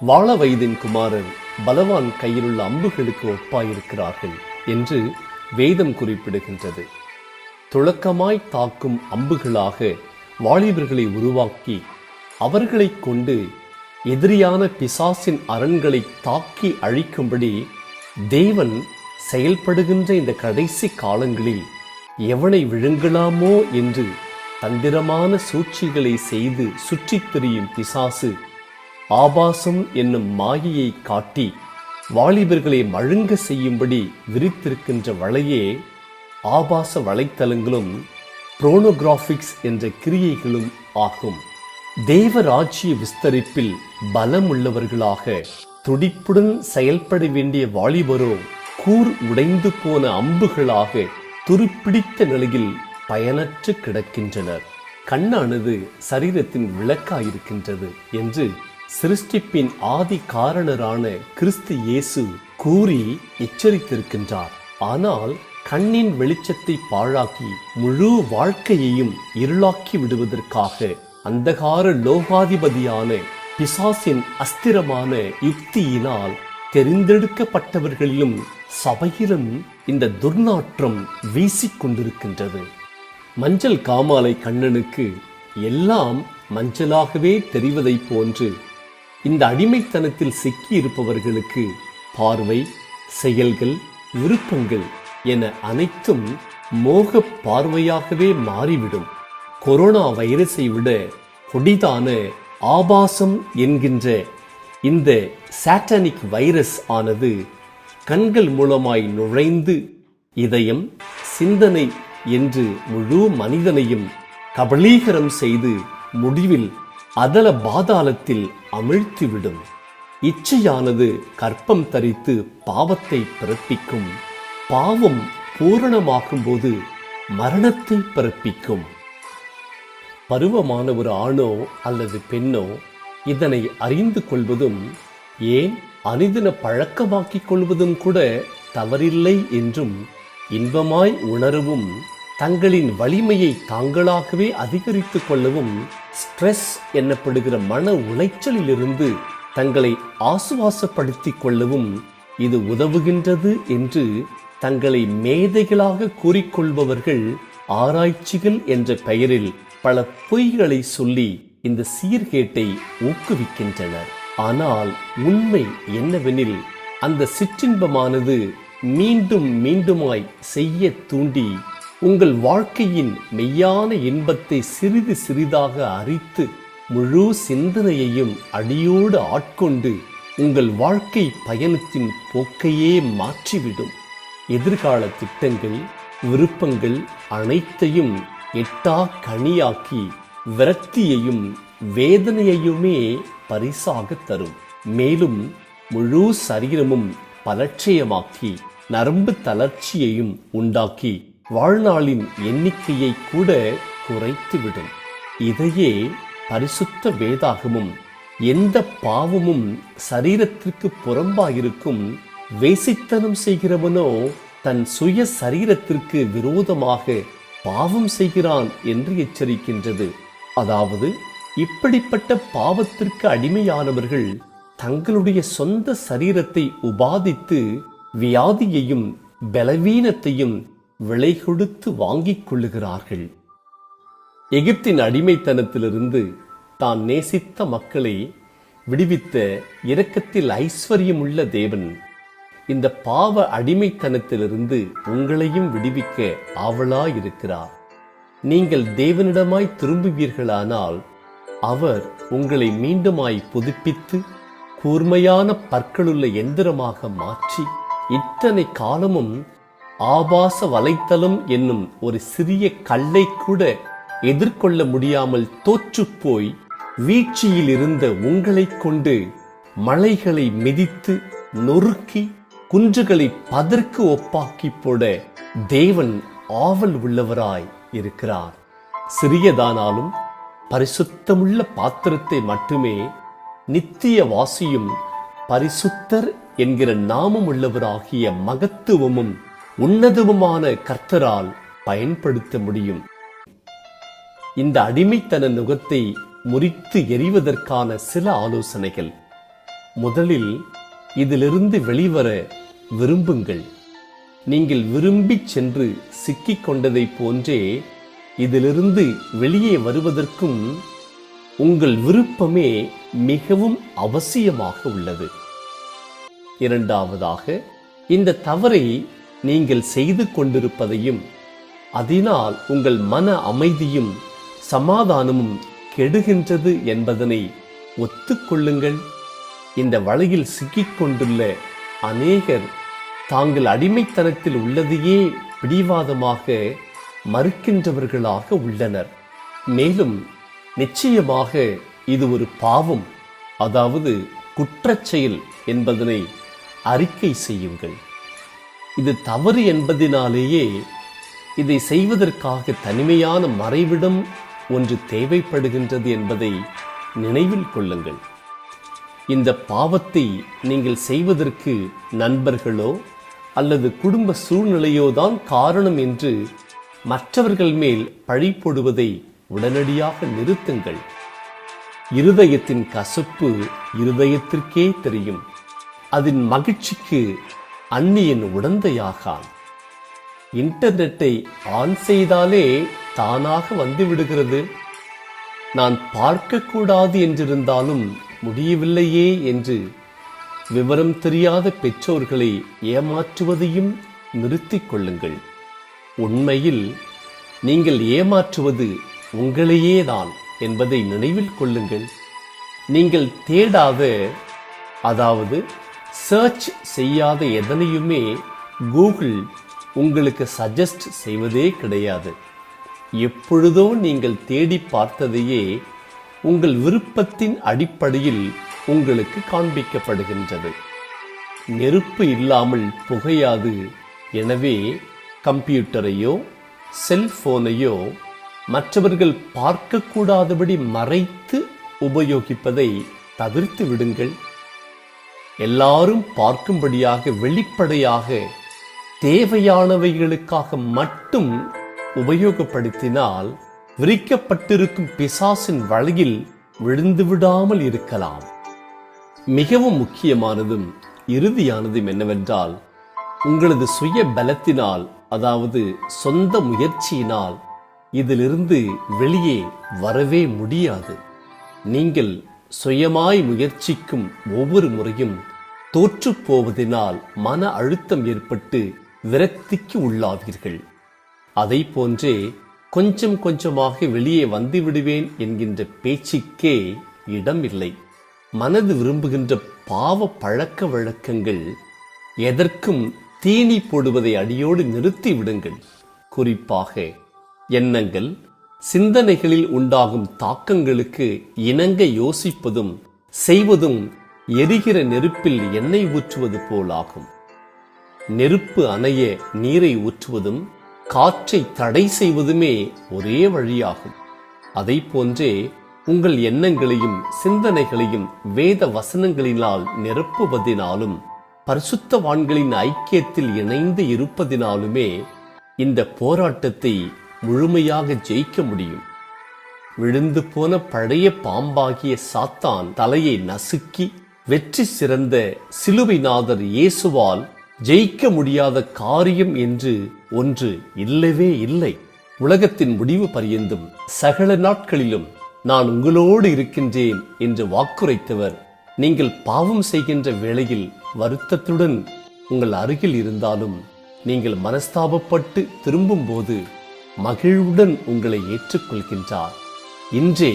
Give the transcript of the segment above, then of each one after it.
வாழ வயதின் குமாரர் பலவான் கையிலுள்ள அம்புகளுக்கு ஒப்பாயிருக்கிறார்கள் என்று வேதம் குறிப்பிடுகின்றது. துளக்கமாய் தாக்கும் அம்புகளாக வாலிபர்களை உருவாக்கி அவர்களை கொண்டு எதிரியான பிசாசின் அரண்களை தாக்கி அழிக்கும்படி தேவன் செயல்படுகின்ற இந்த கடைசி காலங்களில் எவனை விழுங்கலாமோ என்று தந்திரமான சூழ்ச்சிகளை செய்து சுற்றித் திரியும் பிசாசு ஆபாசம் என்னும் மாயையை காட்டி வாலிபர்களை மழுங்க செய்யும்படி விரித்திருக்கின்ற வலையே ஆபாச வலைத்தளங்களும் புரோனோகிராஃபிக்ஸ் என்ற கிரியைகளும் ஆகும். தேவராஜ்ய விஸ்தரிப்பில் பலம் உள்ளவர்களாக துடிப்புடன் செயல்பட வேண்டிய வாலிபரோ கூர் உடைந்து போன அம்புகளாக துருப்பிடித்த நிலையில் பயனற்று கிடக்கின்றனர். கண்ணானது சரீரத்தின் விளக்காயிருக்கின்றது என்று சிருஷ்டிப்பின் ஆதி காரணரான கிறிஸ்து இயேசு கூறி எச்சரித்திருக்கின்றார். ஆனால் கண்ணின் வெளிச்சத்தை பாழாக்கி முழு வாழ்க்கையையும் இருளாக்கி விடுவதற்காக அந்தகார லோகாதிபதியான பிசாசின் அஸ்திரமான யுக்தியினால் தெரிந்தெடுக்கப்பட்டவர்களிலும் சபையிலும் இந்த துர்நாற்றம் வீசிக் கொண்டிருக்கின்றது மஞ்சள் காமாலை கண்ணனுக்கு எல்லாம் மஞ்சளாகவே தெரிவதைப் போன்று இந்த அடிமைத்தனத்தில் சிக்கி இருப்பவர்களுக்கு பார்வை செயல்கள் விருப்பங்கள் என அனைத்தும் மோக பார்வையாகவே மாறிவிடும். கொரோனா வைரஸை விட கொடிதான ஆபாசம் என்கின்ற இந்த சாட்டானிக் வைரஸ் ஆனது கண்கள் மூலமாய் நுழைந்து இதயம் சிந்தனை என்று முழு மனிதனையும் கபளீகரம் செய்து முடிவில் அதல பாதாளத்தில் அமிழ்த்திவிடும் இச்சையானது கற்பம் தரித்து பாவத்தை பிறப்பிக்கும். பாவம் பூரணமாகும்போது மரணத்தை பிறப்பிக்கும். பருவமான ஒரு ஆணோ அல்லது பெண்ணோ இதனை அறிந்து கொள்வதும் ஏன் அனிதின பழக்கமாக்கிக் கொள்வதும் கூட தவறில்லை என்றும் இன்பமாய் உணரவும் தங்களின் வலிமையை தாங்களாகவே அதிகரித்துக் கொள்ளவும் ஸ்ட்ரெஸ் என்னப்படுகிற மன உளைச்சலிலிருந்து தங்களை ஆசுவாசப்படுத்திக் கொள்ளவும் இது உதவுகின்றது என்று தங்களை மேதைகளாக கூறிக்கொள்பவர்கள் ஆராய்ச்சிகள் என்ற பெயரில் பல பொய்களை சொல்லி இந்த சீர்கேட்டை ஊக்குவிக்கின்றனர். ஆனால் உண்மை என்னவெனில் அந்த சிற்றின்பமானது மீண்டும் மீண்டுமாய் செய்ய தூண்டி உங்கள் வாழ்க்கையின் மெய்யான இன்பத்தை சிறிது சிறிதாக அரித்து முழு சிந்தனையையும் அடியோடு ஆட்கொண்டு உங்கள் வாழ்க்கை பயணத்தின் போக்கையே மாற்றிவிடும். எதிர்கால திட்டங்கள் விருப்பங்கள் அனைத்தையும் எட்டா கனியாக்கி விரக்தியையும் வேதனையையுமே பரிசாக தரும். மேலும் முழு சரீரமும் பலட்சயமாக்கி நரம்பு தளர்ச்சியையும் உண்டாக்கி வாழ்நாளின் எண்ணிக்கையை கூட குறைத்துவிடும். இதையே பரிசுத்த வேதாகமும் எந்த பாவமும் சரீரத்திற்கு புறம்பாயிருக்கும் வேசித்தனம் செய்கிறவனோ தன் சுய சரீரத்திற்கு விரோதமாக பாவம் செய்கிறான் என்று எச்சரிக்கின்றது. அதாவது இப்படிப்பட்ட பாவத்திற்கு அடிமையானவர்கள் தங்களுடைய சொந்த சரீரத்தை உபாதித்து வியாதியையும் பலவீனத்தையும் விலை கொடுத்து வாங்கிக் கொள்ளுகிறார்கள். எகிப்தின் அடிமைத்தனத்திலிருந்து தான் நேசித்த மக்களை விடுவித்த இரக்கத்தில் ஐஸ்வர்யமுள்ள தேவன். இந்த பாவ அடிமைத்தனத்திலிருந்து உங்களையும் விடுவிக்க ஆவலாயிருக்கிறார். நீங்கள் தேவனிடமாய் திரும்புவீர்களானால் அவர் உங்களை மீண்டுமாய் புதுப்பித்து கூர்மையான பற்களுள்ள எந்திரமாக மாற்றி இத்தனை காலமும் ஆபாச வலைத்தளம் என்னும் ஒரு சிறிய கல்லை கூட எதிர்கொள்ள முடியாமல் தோற்றுப்போய் வீழ்ச்சியில் இருந்த உங்களை கொண்டு மலைகளை மிதித்து நொறுக்கி குன்றுகளை பதற்கு ஒப்பாக்கி போட தேவன் ஆவல் உள்ளவராய் இருக்கிறார். சிறியதானாலும் பரிசுத்தமுள்ள பாத்திரத்தை மட்டுமே நித்திய வாசியும் பரிசுத்தர் என்கிற நாமம் உள்ளவராகிய மகத்துவமும் உன்னதமுமான கர்த்தரால் பயன்படுத்த முடியும். இந்த அடிமைத்தன நுகத்தை முறித்து எறிவதற்கான சில ஆலோசனைகள். முதலில் இதிலிருந்து வெளிவர விரும்புங்கள். நீங்கள் விரும்பிச் சென்று சிக்கிக் கொண்டதைப் போன்றே இதிலிருந்து வெளியே வருவதற்கும் உங்கள் விருப்பமே மிகவும் அவசியமாக உள்ளது. இரண்டாவதாக இந்த தவறை நீங்கள் செய்து கொண்டிருப்பதையும் அதனால் உங்கள் மன அமைதியும் சமாதானமும் கெடுகின்றது என்பதனை ஒத்துக்கொள்ளுங்கள். இந்த வலையில் சிக்கிக்கொண்டுள்ள அநேகர் தாங்கள் அடிமைத்தனத்தில் உள்ளதையே பிடிவாதமாக மறுக்கின்றவர்களாக உள்ளனர். மேலும் நிச்சயமாக இது ஒரு பாவம் அதாவது குற்றச்செயல் என்பதனை அறிக்கை செய்யுங்கள். இது தவறு என்பதினாலேயே இதை செய்வதற்காக தனிமையான மறைவிடம் ஒன்று தேவைப்படுகின்றது என்பதை நினைவில் கொள்ளுங்கள். இந்த பாவத்தை நீங்கள் செய்வதற்கு நண்பர்களோ அல்லது குடும்ப சூழ்நிலையோ தான் காரணம் என்று மற்றவர்கள் மேல் பழி போடுவதை உடனடியாக நிறுத்துங்கள். இருதயத்தின் கசப்பு இருதயத்திற்கே தெரியும். அதன் மகிழ்ச்சிக்கு அந்நியன் உடந்தையாகான். இன்டர்நெட்டை ஆன் செய்தாலே தானாக வந்து விடுகிறது நான் பார்க்கக்கூடாது என்றிருந்தாலும் முடியவில்லையே என்று விவரம் தெரியாத பெற்றோர்களை ஏமாற்றுவதையும் நிறுத்திக் கொள்ளுங்கள். உண்மையில் நீங்கள் ஏமாற்றுவது உங்களையே தான் என்பதை நினைவில் கொள்ளுங்கள். நீங்கள் தேடாத அதாவது சர்ச் செய்யாத எதனையுமே கூகுள் உங்களுக்கு சஜஸ்ட் செய்வதே கிடையாது. எப்பொழுதோ நீங்கள் தேடி பார்த்ததையே உங்கள் விருப்பத்தின் அடிப்படையில் உங்களுக்கு காண்பிக்கப்படுகின்றது. நெருப்பு இல்லாமல் புகையாது. எனவே கம்ப்யூட்டரையோ செல்போனையோ மற்றவர்கள் பார்க்கக்கூடாதபடி மறைத்து உபயோகிப்பதை தவிர்த்து விடுங்கள். எல்லாரும் பார்க்கும்படியாக வெளிப்படையாக தேவையானவைகளுக்காக மட்டும் உபயோகப்படுத்தினால் விரிக்கப்பட்டிருக்கும் பிசாசின் வழியில் விழுந்து விடாமல் இருக்கலாம். மிகவும் முக்கியமானதும் இறுதியானதும் என்னவென்றால் உங்களது சுய பலத்தினால் அதாவது சொந்த முயற்சியினால் இதிலிருந்து வெளியே வரவே முடியாது. நீங்கள் சுயமாய் முயற்சிக்கும் ஒவ்வொரு முறையும் தோற்று போவதினால் மன அழுத்தம் ஏற்பட்டு விரக்திக்கு உள்ளாவீர்கள். அதை போன்றே கொஞ்சம் கொஞ்சமாக வெளியே வந்து விடுவேன் என்கின்ற பேச்சுக்கே இடமில்லை. மனது விரும்புகின்ற பாவ பழக்க வழக்கங்கள் எதற்கும் தீனி போடுவதை அடியோடு நிறுத்தி விடுங்கள். குறிப்பாக எண்ணங்கள் சிந்தனைகளில் உண்டாகும் தாக்கங்களுக்கு இணங்க யோசிப்பதும் செய்வதும் எரிகிற நெருப்பில் எண்ணெய் ஊற்றுவது போலாகும். நெருப்பு அணைய நீரை ஊற்றுவதும் காற்றை தடை செய்வதுமே ஒரே வழியாகும். அதை போன்றே உங்கள் எண்ணங்களையும் சிந்தனைகளையும் வேத வசனங்களினால் நிரப்புவதினாலும் பரிசுத்தவான்களின் ஐக்கியத்தில் இணைந்து இருப்பதினாலுமே இந்த போராட்டத்தை முழுமையாக ஜெயிக்க முடியும். விழுந்து போன பழைய பாம்பாகிய சாத்தான் தலையை நசுக்கி வெற்றி சிறந்த சிலுவைநாதர் இயேசுவால் ஜெயிக்க முடியாத காரியம் என்று ஒன்று இல்லவே இல்லை. உலகத்தின் முடிவு பரியந்தும் சகல நாட்களிலும் நான் உங்களோடு இருக்கின்றேன் என்று வாக்குரைத்தவர். நீங்கள் பாவம் செய்கின்ற வேளையில் வருத்தத்துடன் உங்கள் அருகில் இருந்தாலும் நீங்கள் மனஸ்தாபப்பட்டு திரும்பும்போது மகிழ்வுடன் உங்களை ஏற்றுக்கொள்கின்றார். இன்றே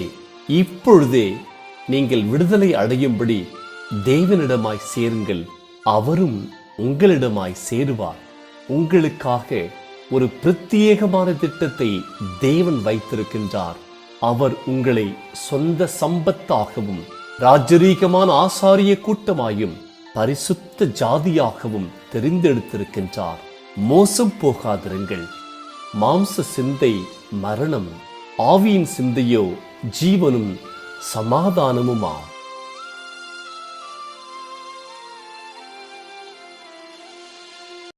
இப்பொழுதே நீங்கள் விடுதலை அடையும்படி தேவனிடமாய் சேருங்கள் அவரும் உங்களிடமாய் சேருவார். உங்களுக்காக ஒரு பிரத்யேகமான திட்டத்தை தேவன் வைத்திருக்கின்றார். அவர் உங்களை சொந்த சம்பத்தாகவும் ராஜரீகமான ஆசாரிய கூட்டமாயும் பரிசுத்த ஜாதியாகவும் தெரிந்தெடுத்திருக்கின்றார். மோசம் போகாதிருங்கள். மாம்ச சிந்தை மரணம் ஆவியின் சிந்தையோ ஜீவனும் சமாதானமுமா?